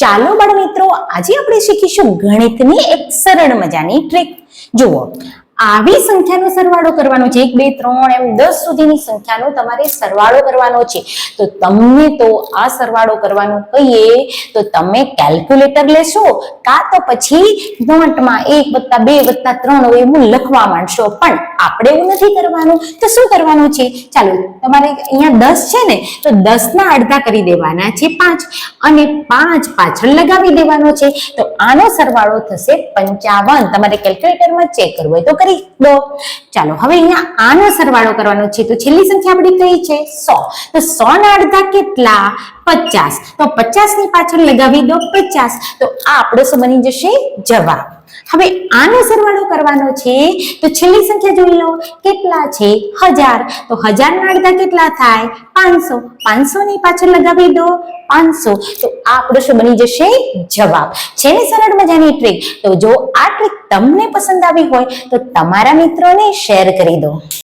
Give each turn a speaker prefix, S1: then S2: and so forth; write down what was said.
S1: ચાલો બાળ મિત્રો, આજે આપણે શીખીશું ગણિતની એક સરળ મજાની ટ્રીક જુઓ, આવી સંખ્યાનો સરવાળો કરવાનો છે, એક, બે, ત્રણ, એમ દસ સુધીની સંખ્યાનો તમારે સરવાળો કરવાનો છે. તો તમને તો આ સરવાળો કરવાનો કહીએ, તો તમે કેલ્ક્યુલેટર લેશો, કાં તો પછી નોટમાં એક વત્તા બે વત્તા ત્રણ એવું લખવા માંડશો. પણ આપણે એવું નથી કરવાનું? તો શું કરવાનું છે? ચાલો, તમારે અહીંયા દસ છે ને, તો દસ ના અડધા કરી દેવાના છે પાંચ. અને પાંચ પાછળ લગાવી દેવાનો છે. તો આનો સરવાળો થશે પંચાવન. તમારે કેલ્ક્યુલેટરમાં ચેક કરવું હોય તો કરી દો. ચાલો, હવે અહીંયા આનો સરવાળો કરવાનો છે. તો છેલ્લી સંખ્યા આપણી કઈ છે? સો. તો સો ના અડધા કેટલા? પચાસ. તો પચાસની પાછળ લગાવી દો પચાસ. તો આ આપણો શું બની જશે જવાબ. હવે આનો સરવાળો કરવાનો છે, તો છેલ્લી સંખ્યા જોઈ લો. કેટલા છે? હજાર. તો હજાર ના અડધા કેટલા થાય? પાંચસો. પાંચસો ની પાછળ લગાવી દો પાંચસો. તો આ આપણો શું બની જશે જવાબ. છે ને સરળ મજાની ટ્રીક તો જો આ ટ્રીક તમને પસંદ આવી હોય, તો તમારા મિત્રોને શેર કરી દો.